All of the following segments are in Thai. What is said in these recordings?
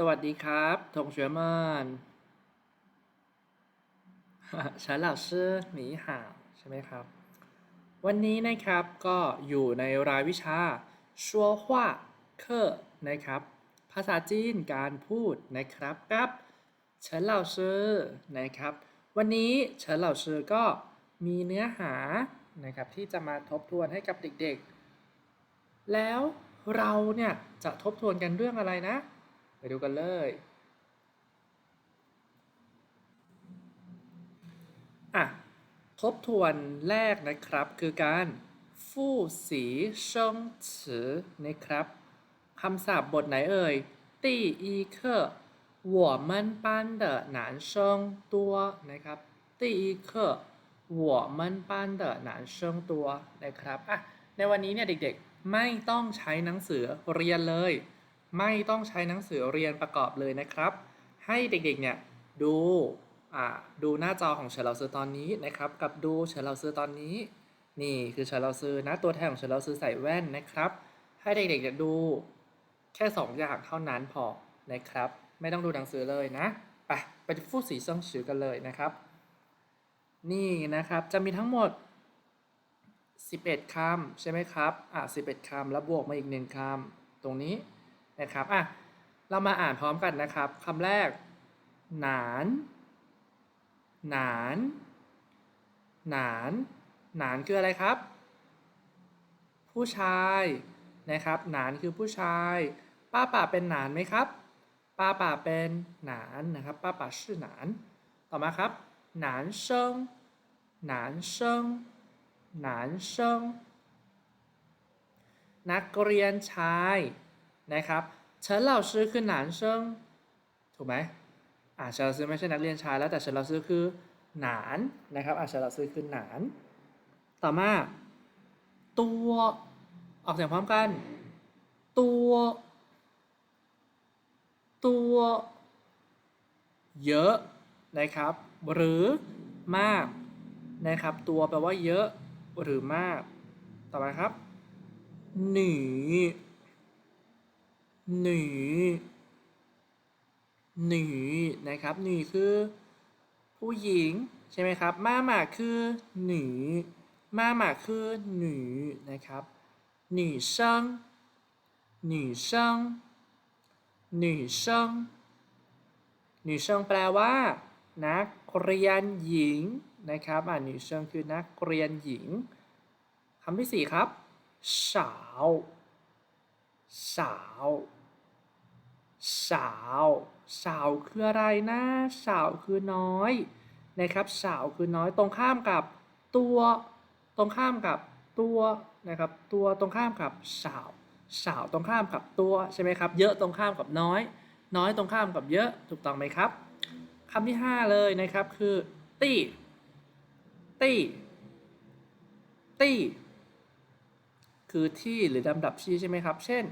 สวัสดีครับทงเฉวยมานฉันเหล่าชื่อหนีห่าใช่ไหมครับ วันนี้นะครับก็อยู่ในรายวิชาชัวฮวาเคอร์นะครับ ภาษาจีนการพูดนะครับครับฉันเหล่าชื่อนะครับ วันนี้ฉันเหล่าชื่อก็มีเนื้อหานะครับที่จะมาทบทวนให้กับเด็กๆ แล้วเราเนี่ยจะทบทวนกันเรื่องอะไรนะ ดูกันเลย อ่ะ ทบทวนแรกนะครับคือการฟู่สีเชิงฉือนะครับคำศัพท์บทไหนเอ่ย第一课我们班的男生多นะครับ第一课我们班的男生多นะครับอ่ะในวันนี้เนี่ยเด็กๆ ไม่ต้องใช้หนังสือเรียนเลย ไม่ต้องใช้หนังสือเรียนประกอบเลยนะครับ ให้เด็กๆเนี่ยดูดูหน้าจอของเฉินเราซื้อตอนนี้นะครับ กับดูเฉินเราซื้อตอนนี้ นี่คือเฉินเราซื้อนะตัวแทนของเฉินเราซื้อใส่แว่นนะครับ ให้เด็กๆเนี่ยดูแค่ 2 อย่างเท่านั้นพอนะครับ ไม่ต้องดูหนังสือเลยนะไปไปฟู่สีเซิงฉือกันเลยนะครับ นี่นะครับจะมีทั้งหมด 11คำใช่ไหมครับอะ11คำแล้วบวกมาอีกหนึ่งคำตรงนี้ นะครับอะเรามาอ่านพร้อมกันนะครับคำแรก หนาน หนาน หนาน หนานคืออะไรครับ ผู้ชายนะครับ หนานคือผู้ชาย ป้าป่าเป็นหนานไหมครับ ป้าป่าเป็นหนานนะครับ ป้าป่าชื่อหนาน ต่อมาครับหนานเซิงหนานเซิงหนานเซิงนักเรียนชาย นะครับเฉินเหล่าซื้อคือหนานเซิงถูกไหมอ่าเฉินเหล่าซื้อไม่ใช่นักเรียนชายแล้วแต่เฉินเหล่าซื้อคือหนานนะครับอ่าเฉินเหล่าซื้อคือหนาน ต่อมา ตัวออกเสียงพร้อมกัน ตัว ตัว เยอะนะครับ หรือมากนะครับ ตัวแปลว่าเยอะหรือมาก ต่อมาครับ หนี หนีหนีนะครับหนีคือ ผู้หญิงใช่ไหมครับมาหมาคือหนีมาหมาคือหนีนะครับหนีเซิงหนีเซิงหนีเซิงหนีเซิงแปลว่า นักเรียนหญิงนะครับอ่าหนีเซิงคือนักเรียนหญิงคำที่สี่ครับสาวสาว สาวสาวคืออะไรนะสาวคือน้อยนะครับสาวคือน้อยตรงข้ามกับตัว ตรงข้ามกับตัวนะครับตัวตรงข้ามกับสาว สาวตรงข้ามกับตัวใช่ไหมครับเยอะตรงข้ามกับน้อย น้อยตรงข้ามกับเยอะถูกต้องไหมครับคำที่ 5 เลยนะครับคือตี้ตี้ตี้คือที่หรือลำดับที่ใช่ไหมครับ เช่น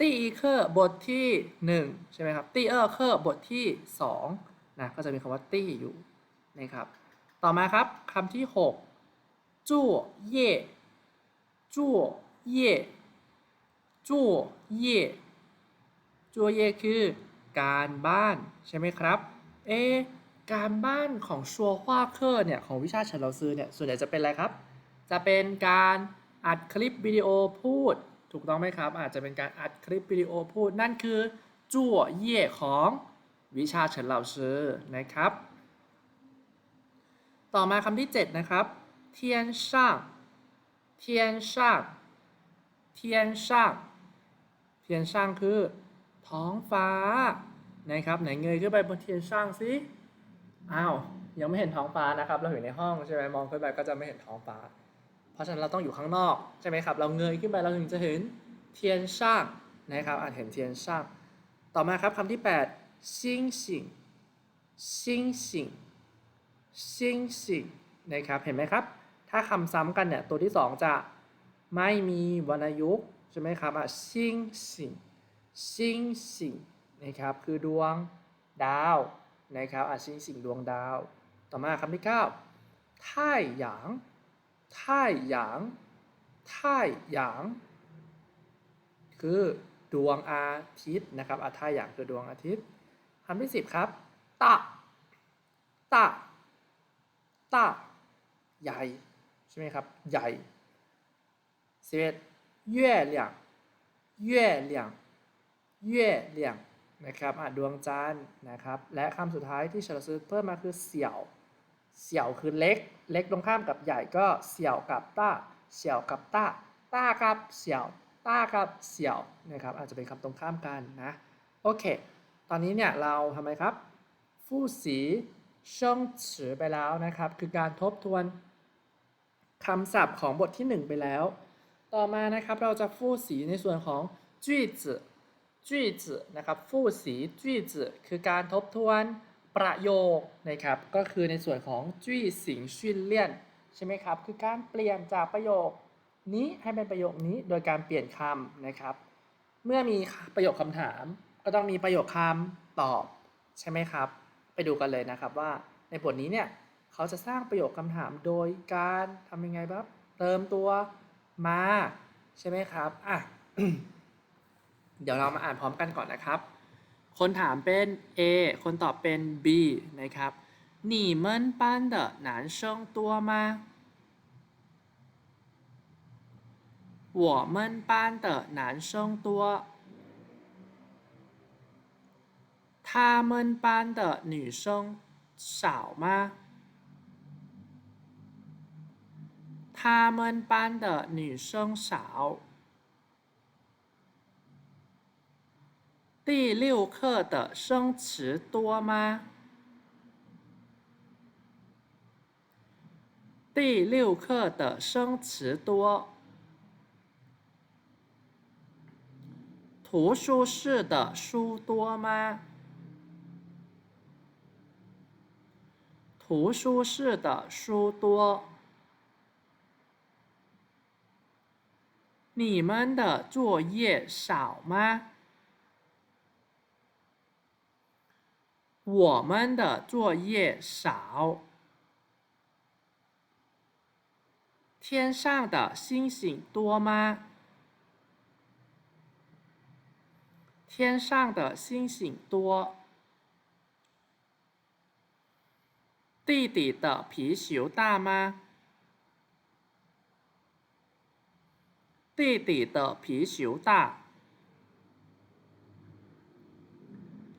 ตีอีเคอร์บทที่1ใช่ไหมครับตีเออร์เคอร์บทที่2นะก็จะมีคำว่าตี้อยู่นะครับต่อมาครับคำที่ 6จั่วเย่จั่วเย่จั่วเย่จั่วเย่คือการบ้านใช่ไหมครับเอการบ้านของชัวฮวาเคอร์เนี่ยของวิชาเฉินเราซื้อเนี่ยส่วนใหญ่จะเป็นอะไรครับ จะเป็นการอัดคลิปวิดีโอพูด ถูกต้องไหมครับ อาจจะเป็นการอัดคลิปวิดีโอพูดนั่นคือจั่วเย่ของวิชาเฉินเหล่าซื้อนะครับ ต่อมาคำที่ 7 นะครับเทียนช่างเทียนช่างเทียนช่างเทียนช่างคือท้องฟ้านะครับไหนเงยขึ้นไปบนเทียนช่างสิอ้าวยังไม่เห็นท้องฟ้านะครับ เราอยู่ในห้องใช่ไหมมองขึ้นไปก็จะไม่เห็นท้องฟ้า เพราะฉะนั้นเราต้องอยู่ข้างนอกใช่ไหมครับ เราเงยขึ้นไปเราถึงจะเห็นเทียนช่างนะครับอาจเห็นเทียนช่างต่อมาครับคำที่8ซิงซิงซิงซิงซิงซิงนะครับเห็นไหมครับ ถ้าคำซ้ำกันเนี่ยตัวที่ 2 จะไม่มีวรรณยุกต์ใช่ไหมครับอะซิงซิงซิงซิงนะครับคือดวงดาวนะครับอะซิงซิงดวงดาว ต่อมาคำที่9ท่ายหยาง ท่ายางท่ายาง คือดวงอาทิตย์นะครับอาท่ายหางคือดวงอาทิตย์คำที่สิบครับตะตะตะใหญ่ใช่ไหมครับ ใหญ่สิบเอ็ด月亮月亮月亮นะครับดวงจันทร์นะครับ และคำสุดท้ายที่ฉลายเพิ่มมาคือเสี่ยว เสี่ยวคือเล็ก เล็กตรงข้ามกับใหญ่ก็เสี่ยวกับต้า เสี่ยวกับต้า ต้ากับเสี่ยว ต้ากับเสี่ยวนะครับ อาจจะเป็นคำตรงข้ามกันนะ โอเค ตอนนี้เนี่ยเราทำไมครับ ฟู่สีเชิงฉือไปแล้วนะครับ คือการทบทวนคำศัพท์ของบทที่ 1 ไปแล้ว ต่อมานะครับเราจะฟู่สีในส่วนของจุยจื่อจุยจื่อนะครับ ฟู่สีจุยจื่อคือการทบทวน ประโยคนะครับก็คือในส่วนของจุยสิงชุนเลี่ยนใช่ไหมครับคือการเปลี่ยนจากประโยคนี้ให้เป็นประโยคนี้โดยการเปลี่ยนคำนะครับ เมื่อมีประโยคคำถาม ก็ต้องมีประโยคคำตอบใช่ไหมครับ ไปดูกันเลยนะครับว่าในบทนี้เนี่ยเขาจะสร้างประโยคคำถามโดยการทำยังไงครับเติมตัวมาใช่ไหมครับอะเดี๋ยวเรามาอ่านพร้อมกันก่อนนะครับ คนถามเป็น A คนตอบเป็น B นะครับ你们班的男生多吗我们班的男生多。他们班的女生少吗？他们班的女生少。 第六课的生词多吗？第六课的生词多。图书室的书多吗？图书室的书多。你们的作业少吗？我们的作业少。天上的星星多吗？天上的星星多。弟弟的皮球大吗？弟弟的皮球大。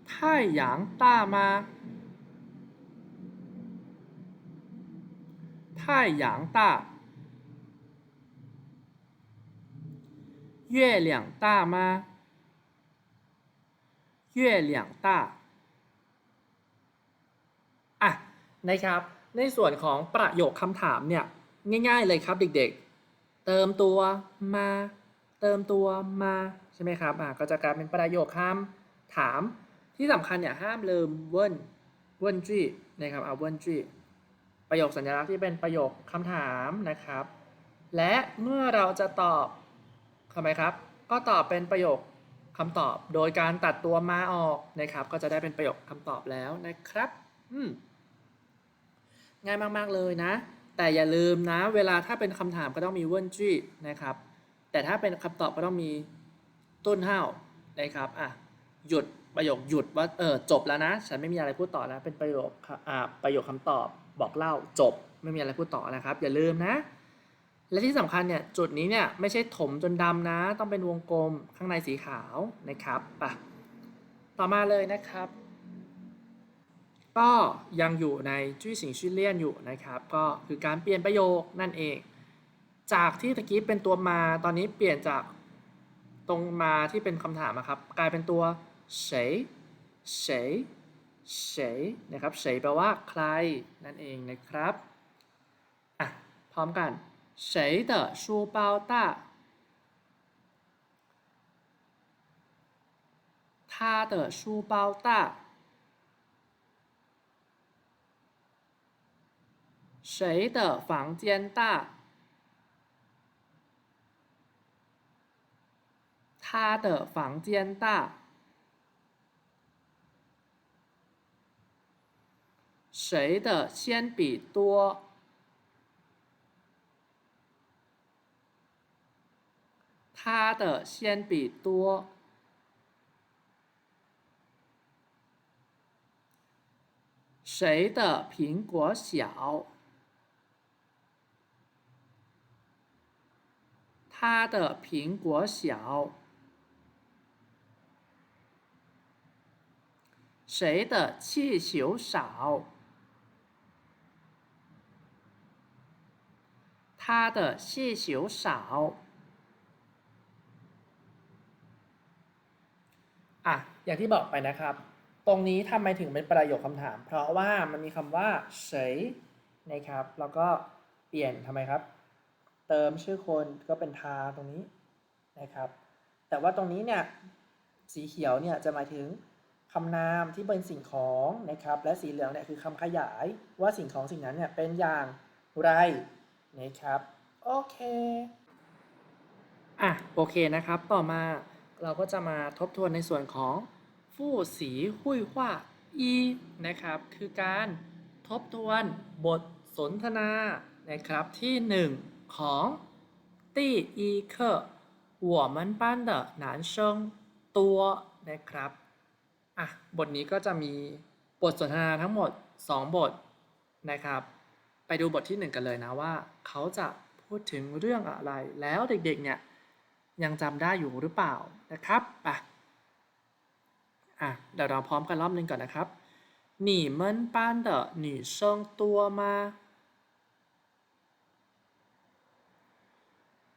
太阳大吗？太阳大。月亮大吗？月亮大อ่ะนะครับ ในส่วนของประโยคคำถามเนี่ย ง่ายๆเลยครับเด็กๆ เติมตัวมา เติมตัวมาใช่ไหมครับอ่ะก็จะกลายเป็นประโยคคำถาม ที่สำคัญเนี่ยห้ามลืมเวินเวินจีนะครับเอาเวินจีประโยคสัญลักษณ์ที่เป็นประโยคคำถามนะครับ และเมื่อเราจะตอบทำไมครับ ก็ตอบเป็นประโยคคำตอบ โดยการตัดตัวมาออกนะครับ ก็จะได้เป็นประโยคคำตอบแล้วนะครับอืมง่ายมาก ๆ เลยนะ แต่อย่าลืมนะ เวลาถ้าเป็นคำถามก็ต้องมีเวินจีนะครับ แต่ถ้าเป็นคำตอบก็ต้องมีต้นห้าวนะครับอะหยุด ประโยคหยุดว่าเออจบแล้วนะ ฉันไม่มีอะไรพูดต่อแล้ว เป็นประโยคอ่าประโยคคำตอบบอกเล่าจบ ไม่มีอะไรพูดต่อนะครับ อย่าลืมนะ และที่สำคัญเนี่ยจุดนี้เนี่ยไม่ใช่ถมจนดำนะ ต้องเป็นวงกลมข้างในสีขาวนะครับปะต่อมาเลยนะครับ ก็ยังอยู่ในจุ้ยสิงชื่อเลี่ยนอยู่นะครับ ก็คือการเปลี่ยนประโยคนั่นเอง จากที่ตะกี้เป็นตัวมาตอนนี้เปลี่ยนจากตรงมาที่เป็นคำถามนะครับ กลายเป็นตัว 谁谁谁นะครับ谁แปลว่าใครนั่นเองนะครับอ่ะพร้อมกัน谁的书包大他的书包大谁的房间大他的房间大。 谁的铅笔多？他的铅笔多。谁的苹果小？他的苹果小。谁的气球少？他的气球少อ่ะ อย่างที่บอกไปนะครับ ตรงนี้ทำไมถึงเป็นประโยคคำถาม เพราะว่ามันมีคำว่าเฉยนะครับ แล้วก็เปลี่ยนทำไมครับ เติมชื่อคนก็เป็นทาตรงนี้นะครับ แต่ว่าตรงนี้เนี่ย สีเขียวเนี่ยจะหมายถึงคำนามที่เป็นสิ่งของนะครับ และสีเหลืองเนี่ยคือคำขยายว่าสิ่งของสิ่งนั้นเนี่ยเป็นอย่างไร นี่ครับ โอเคอะโอเคนะครับ ต่อมาเราก็จะมาทบทวนในส่วนของฟู่สีหุยว่าอีนะครับ คือการทบทวนบทสนทนานะครับที่ 1 ของตีอีเคอหนปั้นอหนานเชิงตัวนะครับอะบทนี้ก็จะมีบทสนทนาทั้งหมด 2 บทนะครับ ไปดูบทที่ 1 กันเลยนะว่า เขาจะพูดถึงเรื่องอะไร แล้วเด็กๆ เนี่ย ยังจำได้อยู่หรือเปล่านะครับไปอ่ะ เดี๋ยวเราพร้อมกันรอบหนึงก่อนนะครับ你们班的女生多吗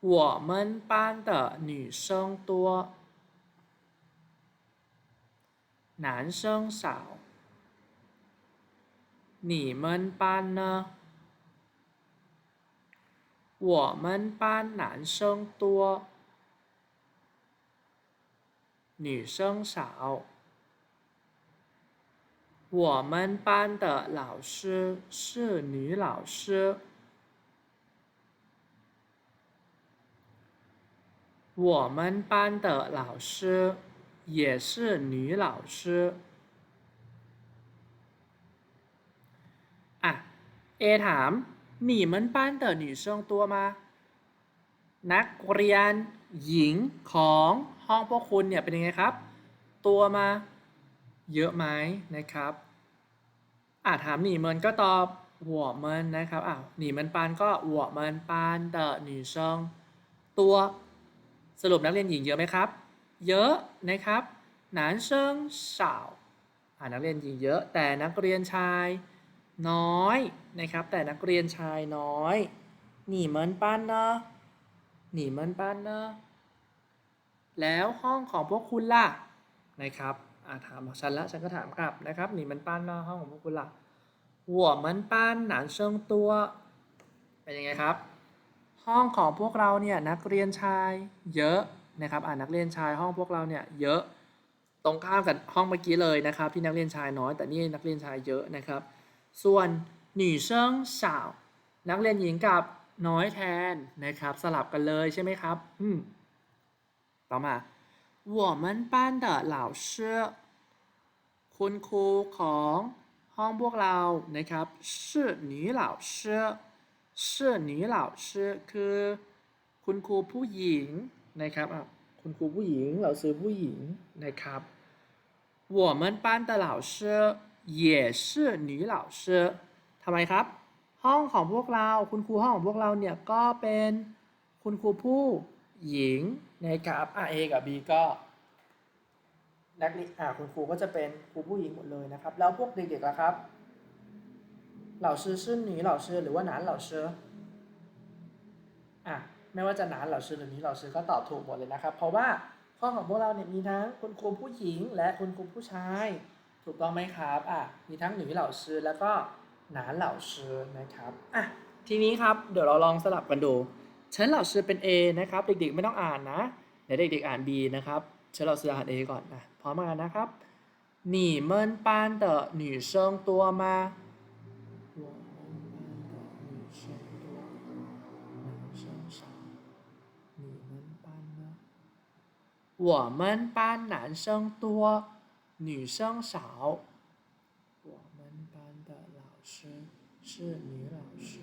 我们班的女生多，男生少。你们班呢？ 我们班男生多，女生少。我们班的老师是女老师。我们班的老师也是女老师อ่ะ เอถาม 你们班的女生多吗นักเรียนหญิงของห้องพวกคุณเนี่ยเป็นยังไงครับ ตัวมา เยอะไหมนะครับ อ่ะถามหนีเมินก็ตอบ我们นะครับอ่ะหนีเมินปานก็我们班的女生ตัว สรุปนักเรียนหญิงเยอะไหมครับ เยอะนะครับ男生少อ่านักเรียนหญิงเยอะ แต่นักเรียนชายน้อย นะครับ แต่นักเรียนชายน้อยหนีเหมือนปั้นเนาะหนีเหมือนปั้นเนาะแล้วห้องของพวกคุณล่ะนะครับอาถามฉันละฉันก็ถามกลับนะครับหนีเหมือนปั้นเนาะห้องของพวกคุณล่ะหัวเหมือนปั้นหนานเชิงตัวเป็นยังไงครับ ห้องของพวกเราเนี่ยนักเรียนชายเยอะนะครับอ่านักเรียนชายห้องพวกเราเนี่ยเยอะตรงข้ามกับห้องเมื่อกี้เลยนะครับ ที่นักเรียนชายน้อยแต่นี่นักเรียนชายเยอะนะครับ ส่วน หนีเชิงสาวนักเรียนหญิงกับน้อยแทนนะครับ สลับกันเลยใช่ไหมครับอืมต่อมา我们班的老师คุณครูของห้องพวกเรานะครับ是女老师是女老师คือคุณครูผู้หญิงนะครับอ่ะคุณครูผู้หญิงเราซื้อผู้หญิงนะครับ我们班的老师也是女老师 ทำไมครับ ห้องของพวกเราคุณครูห้องของพวกเราเนี่ยก็เป็นคุณครูผู้หญิงนะครับอะ A กับ B ก็นักเรียนอ่าคุณครูก็จะเป็นครูผู้หญิงหมดเลยนะครับ แล้วพวกเด็กๆล่ะครับ เหล่าชื่อชื่อหนีเหล่าชื่อหรือว่าหนานเหล่าชื่ออะไม่ว่าจะหนานเหล่าชื่อหรือหนีเหล่าชื่อก็ตอบถูกหมดเลยนะครับ เพราะว่าห้องของพวกเราเนี่ยมีทั้งคุณครูผู้หญิง และคุณครูผู้ชาย ถูกต้องไหมครับอะมีทั้งหนีเหล่าชื่อแล้วก็ หนานเหล่าชื่อนะครับอ่ะทีนี้ครับเดี๋ยวเราลองสลับกันดูเฉินเหล่าชื่อเป็น A นะครับ เด็กๆไม่ต้องอ่านนะเดี๋ยวเด็กๆอ่าน B นะครับเฉินเหล่าชื่ออ่าน A ก่อนนะพร้อมกันนะครับ你们班的女生多吗？我们班的女生多，男生少。你们班呢？我们班男生多，女生少。 是女老师。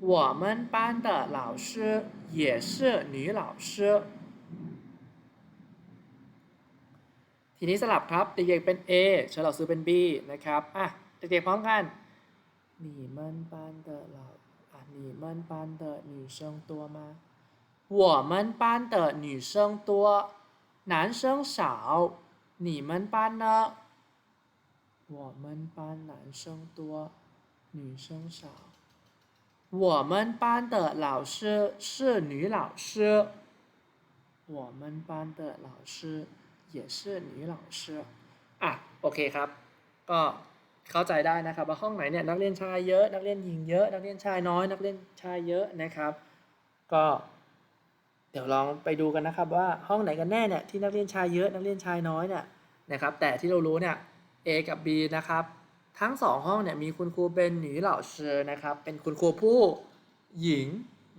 我们班的老师也是女老师。ทีนี้สลับครับเด็กๆเป็น A เฉลาซื้อเป็น B นะครับ อ่ะ เด็กๆพร้อมกัน你们班的老啊你们班的女生多吗我们班的女生多男生少你们班呢我们班男生多 女生少我们班的老师是女老师我们班的老师也是女老师อ่ะโอเคครับ ก็เข้าใจได้นะครับว่าห้องไหนเนี่ยนักเรียนชายเยอะ นักเรียนหญิงเยอะ นักเรียนชายน้อย นักเรียนชายเยอะนะครับ ก็ เดี๋ยวลองไปดูกันนะครับว่าห้องไหนกันแน่เนี่ยที่นักเรียนชายเยอะนักเรียนชายน้อยเนี่ยนะครับ แต่ที่เรารู้เนี่ย A กับ B นะครับ ทั้งสองห้องเนี่ยมีคุณครูเป็นหนีเหล่าเชอนะครับ เป็นคุณครูผู้หญิง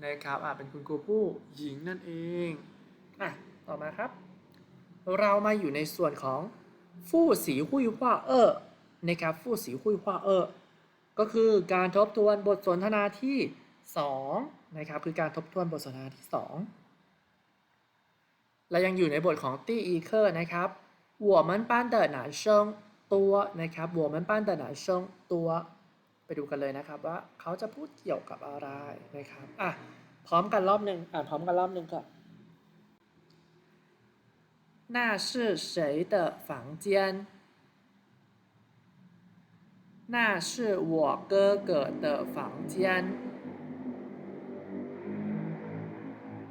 นะครับอ่าเป็นคุณครูผู้หญิงนั่นเองอะต่อมาครับ เรามาอยู่ในส่วนของฟู่สีหุยฮวาเออนะครับฟู่สีหุยฮวาเออก็คือการทบทวนบทสนทนาที่ 2 นะครับ คือการทบทวนบทสนทนาที่ 2 และยังอยู่ในบทของตี้อีเคอร์นะครับหัวมันปานเดินหนาชง ตัวนะครับ我们班的男生ตัว ไปดูกันเลยนะครับว่าเขาจะพูดเกี่ยวกับอะไรนะครับอ่ะพร้อมกันรอบหนึ่งอ่านพร้อมกันรอบหนึ่งก่อน那是谁的房间？那是我哥哥的房间。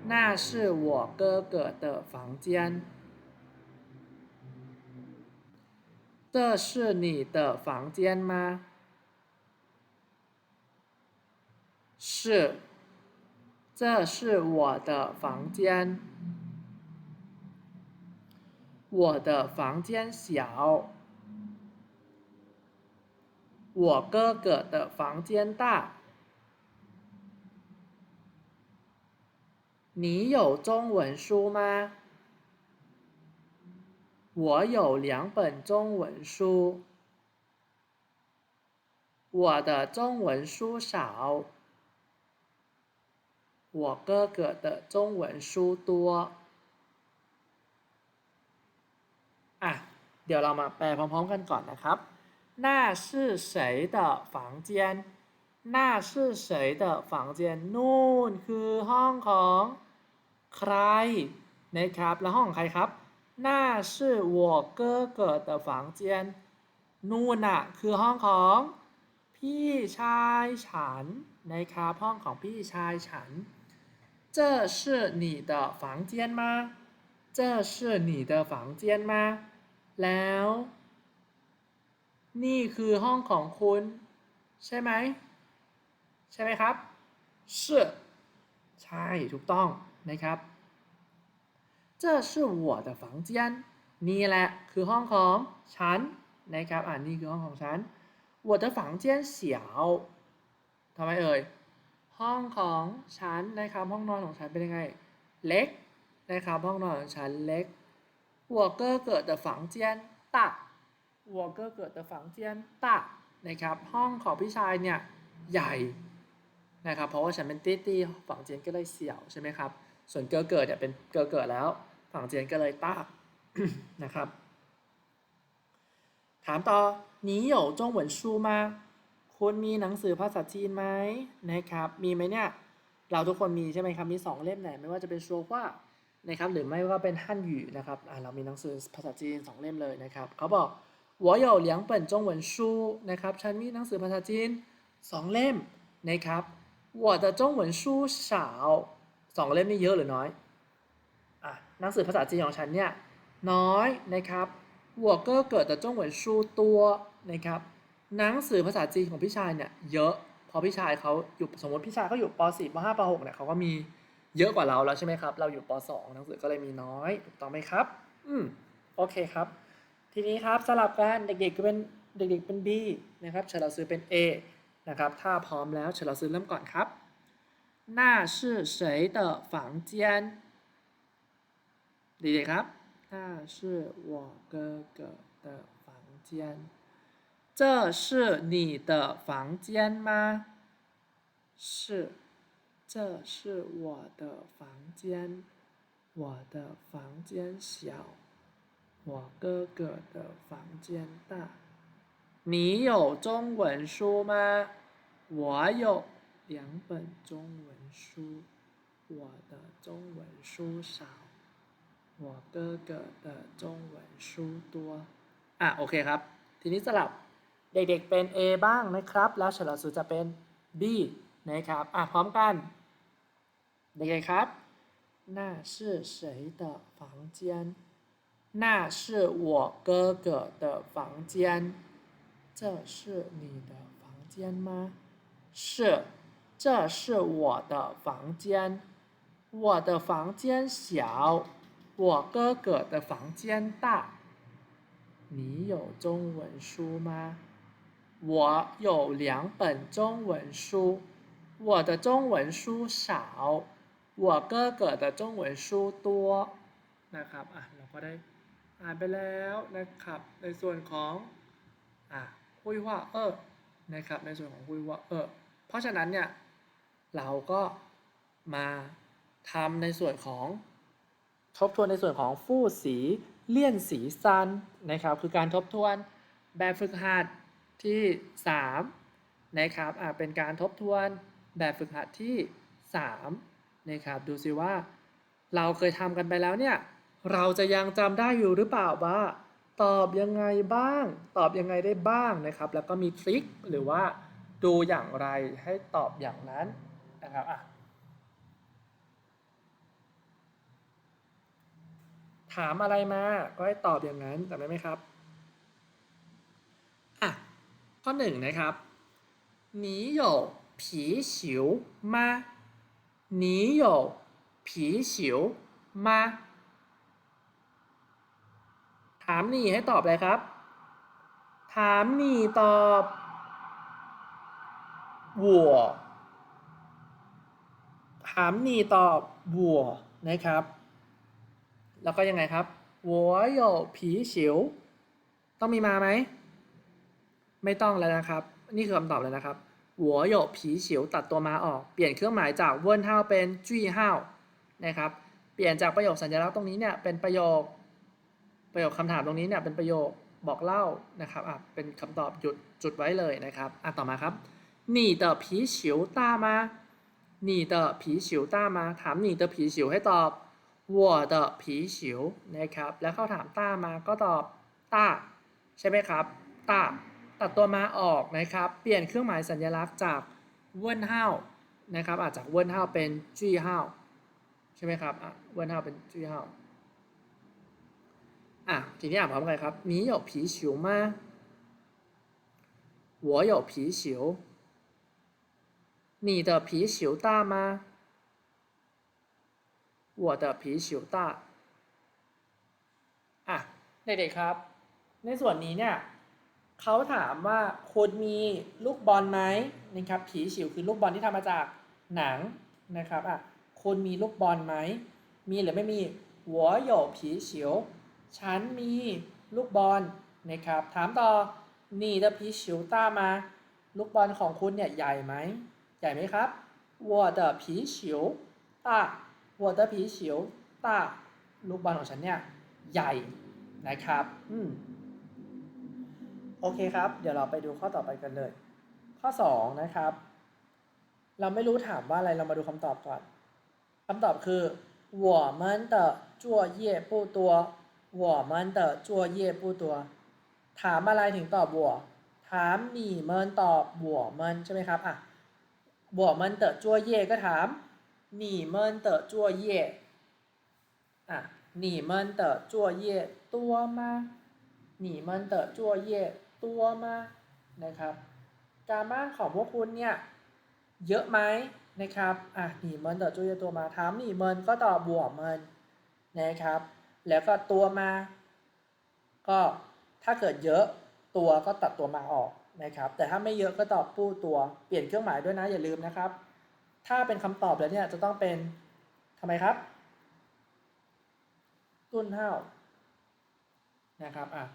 那是我哥哥的房间。 这是你的房间吗？是，这是我的房间。我的房间小，我哥哥的房间大。你有中文书吗？我有两本中文书。我的中文书少，我哥哥的中文书多。อ่ะ เดี๋ยวเรามาแปลพร้อมๆกันก่อนนะครับ那是谁的房间那是谁的房间นู่นคือห้องของใครนะครับ แล้วห้องของใครครับ 那是我哥哥的房间นู่นน่ะคือห้องของพี่ชายฉันนะครับห้องของพี่ชายฉัน这是你的房间吗这是你的房间吗แล้ว นี่คือห้องของคุณ ใช่ไหม ใช่ไหมครับ是ใช่ถูกต้องนะครับ 这是我的房间นี่แหละคือห้องของฉันนะครับอ่านี่คือห้องของฉัน我的房间小ทำไมเอ่ย ห้องของฉันนะครับ ห้องนอนของฉันเป็นยังไง เล็กนะครับห้องนอนของฉันเล็ก我哥哥的房间大我哥哥的房间大นะครับ ห้องของพี่ชายเนี่ยใหญ่นะครับ เพราะว่าฉันเป็นตี้ตี้ฝั่งเจียนก็เลยเสี่ยวใช่ไหมครับ ส่วนเกอเกิดเนี่ยเป็นเกอเกิดแล้ว ฝั่งเจียนก็เลยต้า นะครับ ถามต่อ你有中文书吗คุณมีหนังสือภาษาจีนไหมนะครับ มีไหมเนี่ย เราทุกคนมีใช่ไหมครับ มีสองเล่มไหนไม่ว่าจะเป็นชัวว่านะครับหรือไม่ว่าเป็นฮั่นหยูนะครับอ่าเรามีหนังสือภาษาจีนสองเล่มเลยนะครับเขาบอก我有两本中文书นะครับฉันมีหนังสือภาษาจีนสองเล่มนะครับ我的中文书少สองเล่มนี่เยอะหรือน้อยอ่ะ หนังสือภาษาจีนของฉันเนี่ยน้อยนะครับ我哥哥的中文书ตัวนะครับหนังสือภาษาจีนของพี่ชายเนี่ยเยอะพอพี่ชายเขาอยู่สมมติพี่ชายเขาอยู่ป .4 ป .5 ป .6 เนี่ยเขาก็มีเยอะกว่าเราแล้วใช่ไหมครับ เราอยู่ป .2 หนังสือก็เลยมีน้อย ถูกต้องไหมครับ อืม โอเคครับ ทีนี้ครับสลับกัน เด็กๆก็เป็น เด็กๆเป็น B นะครับเฉลาซื้อเป็น A นะครับ ถ้าพร้อมแล้วเฉลาซื้อเริ่มก่อนครับ那是谁的房间 ดีๆครับ那是我哥哥的房间这是你的房间吗是这是我的房间，我的房间小，我哥哥的房间大。 你有中文书吗我有两本中文书我的中文书少 我哥哥的中文书多อ่ะโอเคครับ ทีนี้สลับเด็กๆเป็น A บ้างนะครับ แล้วเฉลยสูจะเป็น B นะครับอ่ะพร้อมกัน เด็กๆครับ 那是谁的房间那是我哥哥的房间这是你的房间吗是这是我的房间我的房间小 我哥哥的房间大你有中文书吗我有两本中文书我的中文书少我哥哥的中文书多นะครับอ่ะเราก็ได้อ่านไปแล้วนะครับ ในส่วนของอ่ะคุยว่าเออนะครับในส่วนของคุยว่าเออเพราะฉะนั้นเนี่ยเราก็มาทำในส่วนของ ทบทวนในส่วนของฟู่สีเลี่ยนสีซันนะครับ คือการทบทวนแบบฝึกหัดที่ 3 นะครับอะเป็นการทบทวนแบบฝึกหัดที่ 3 นะครับ ดูสิว่า เราเคยทำกันไปแล้วเนี่ย เราจะยังจำได้อยู่หรือเปล่าว่า ตอบยังไงบ้าง ตอบยังไงได้บ้างนะครับ แล้วก็มีทริคหรือว่าดูอย่างไรให้ตอบอย่างนั้นนะครับอะ ถามอะไรมาก็ให้ตอบอย่างนั้นจำได้ไหมครับอ่ะข้อหนึ่งนะครับ你有貔貅吗你有貔貅吗ถามหนี่ให้ตอบเลยครับ ถามหนี่ตอบ我ถามหนี่ตอบ我นะครับ แล้วก็ยังไงครับ我有貔貅ต้องมีมาไหม ไม่ต้องแล้วนะครับ นี่คือคำตอบเลยนะครับ我有貔貅ตัดตัวมาออก เปลี่ยนเครื่องหมายจากเวิร์นเฮาเป็นจุ้ยเฮานะครับ เปลี่ยนจากประโยคสัญลักษณ์ตรงนี้เนี่ยเป็นประโยค ประโยคคำถามตรงนี้เนี่ยเป็นประโยคบอกเล่านะครับอ่ะเป็นคำตอบหยุดจุดไว้เลยนะครับอ่ะต่อมาครับ你的皮球大吗你的皮球大吗ถาม你的皮球ให้ตอบ 我的皮球นะครับ แล้วเขาถามต้ามาก็ตอบต้าใช่ไหมครับต้าตัดตัวมาออกนะครับ เปลี่ยนเครื่องหมายสัญลักษณ์จากเวิร์นเฮานะครับอาจจากเวิร์นเฮาเป็นจุ้ยเฮาใช่ไหมครับอ่ะเวิร์นเฮาเป็นจุ้ยเฮา อ่ะทีนี้อ่านพร้อมกันครับ你有貔貅吗我有貔貅你的貔貅大吗 วัวเตอผีฉิวต้าอะเด็กๆครับ ในส่วนนี้เนี่ยเขาถามว่าคุณมีลูกบอลไหมนะครับผีฉิวคือลูกบอลที่ทำมาจากหนังนะครับอะคุณมีลูกบอลไหมมีหรือไม่มีหัวโยผีเฉียว ฉันมีลูกบอลนะครับ ถามต่อนี่เดผีเฉียวต้ามา ลูกบอลของคุณเนี่ยใหญ่ไหม ใหญ่ไหมครับวัวเดผีเฉียวต้า 我的皮球大我的皮球大ลูกบอลของฉันเนี่ยใหญ่นะครับ อืม โอเคครับ เดี๋ยวเราไปดูข้อต่อไปกันเลย ข้อ 2 นะครับ เราไม่รู้ถามว่าอะไร เรามาดูคำตอบก่อนคำตอบคือ我们的作业不多我们的作业不多ถามอะไรถึงตอบ我ถาม你们ตอบ我们ใช่ไหมครับอ่ะ我们的作业ก็ถาม 你们的作业อ่ะ你们的作业多吗你们的作业多吗นะครับ การบ้านของพวกคุณเนี่ย เยอะไหมนะครับ อ่ะหนีเมินต่อจุยตัวมา ถามหนีเมินก็ตอบบวกเมินนะครับ แล้วก็ตัวมา ก็ถ้าเกิดเยอะตัวก็ตัดตัวมาออกนะครับ แต่ถ้าไม่เยอะก็ตอบปู้ตัว เปลี่ยนเครื่องหมายด้วยนะอย่าลืมนะครับ ถ้าเป็นคำตอบแล้วเนี่ยจะต้องเป็นทำไมครับ ตุ้นเท่านะครับอะ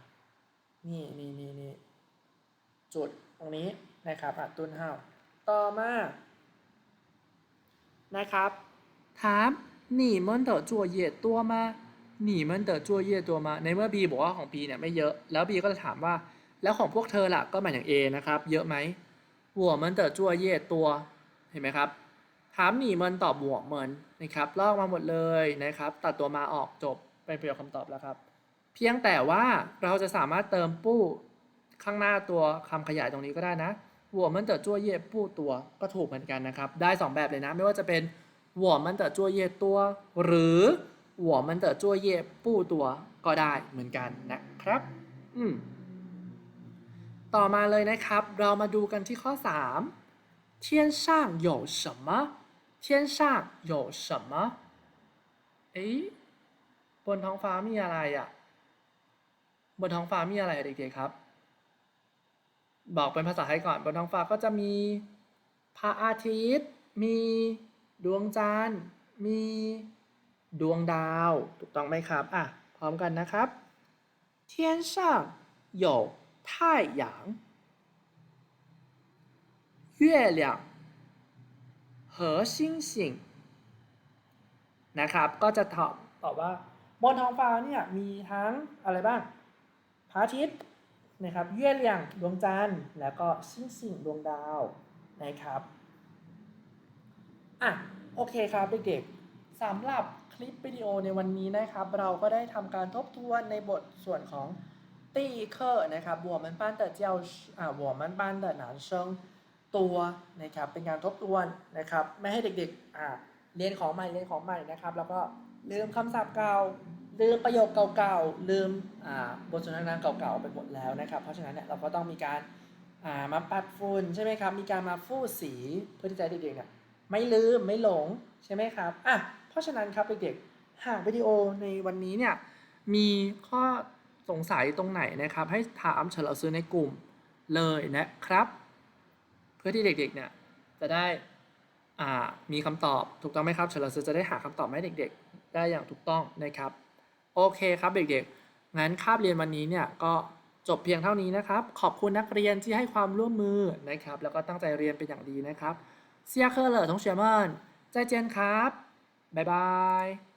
นี่นี่นี่นี่จุดตรงนี้นะครับอะตุ้นเท่าต่อมานะครับถามหนีมันเต๋อจัวเยีดตัวมาหนีมันเต๋อจัวเยีดตัวมา ในเมื่อ B บอกว่าของ B เนี่ยไม่เยอะ แล้ว B ก็จะถามว่า แล้วของพวกเธอล่ะก็หมายถึง A นะครับ เยอะไหมหัวมันเต๋อจัวเยีดตัว เห็นไหมครับ ถามหนีมันตอบหัวเหมือนนะครับ ลอกมาหมดเลยนะครับ ตัดตัวมาออกจบ เป็นประโยคคำตอบแล้วครับ เพียงแต่ว่าเราจะสามารถเติมปู้ข้างหน้าตัวคำขยายตรงนี้ก็ได้นะหัวมันเตอจั่วเย่ปู้ตัวก็ถูกเหมือนกันนะครับ ได้สองแบบเลยนะ ไม่ว่าจะเป็นหัวมันเตอจั่วเย่ตัว หรือหัวมันเตอจั่วเย่ปู้ตัวก็ได้เหมือนกันนะครับ อืม ต่อมาเลยนะครับ เรามาดูกันที่ข้อ 3天上有什么 天上有什么เอ๊ะบนท้องฟ้ามีอะไรอะ่ะ บนท้องฟ้ามีอะไรอะเด็กๆครับ บอกเป็นภาษาไทยก่อน บนท้องฟ้าก็จะมีพระอาทิตย์ มีดวงจันทร์ มีดวงดาว ถูกต้องไหมครับ อ่ะ พร้อมกันนะครับ天上有太阳月亮 เหอชิงชิงนะครับ ก็จะตอบตอบว่าบนท้องฟ้าเนี่ยมีทั้งอะไรบ้างพระอาทิตย์นะครับเยื่อเลียงดวงจันทร์แล้วก็ชิงชิงดวงดาวนะครับอะโอเคครับเด็กๆสำหรับคลิปวิดีโอในวันนี้นะครับ เราก็ได้ทำการทบทวนในบทส่วนของตีเคอร์นะครับบัวมันปั้นแต่เจียอ่าบัวมันปั้นแต่หนานเชิง ตัวนะครับเป็นการทบทวนนะครับไม่ให้เด็กๆอ่าเรียนของใหม่เรียนของใหม่นะครับ แล้วก็ลืมคำศัพท์เก่าลืมประโยคเก่าๆลืมอ่าบทสนทนาเก่าๆไปหมดแล้วนะครับ เพราะฉะนั้นเนี่ยเราก็ต้องมีการอ่ามาปัดฝุ่นใช่ไหมครับมีการมาฟูดสีเพื่อที่จะเด็กๆเนี่ยไม่ลืมไม่หลงใช่ไหมครับอะเพราะฉะนั้นครับเด็กๆหากวิดีโอในวันนี้เนี่ยมีข้อสงสัยตรงไหนนะครับ ให้ถามเฉลยซื้อในกลุ่มเลยนะครับ พื่อที่เด็กๆเนี่ยจะได้มีคำตอบถูกต้องไหมครับเฉลยซื้อจะได้หาคำตอบให้เด็กๆ ได้อย่างถูกต้องนะครับ โอเคครับเด็กๆ งั้นคาบเรียนวันนี้เนี่ยก็จบเพียงเท่านี้นะครับ ขอบคุณนักเรียนที่ให้ความร่วมมือนะครับ แล้วก็ตั้งใจเรียนเป็นอย่างดีนะครับเซียเคอร์เลอร์ทงเชียร์มันใจเจนครับ บ๊ายบาย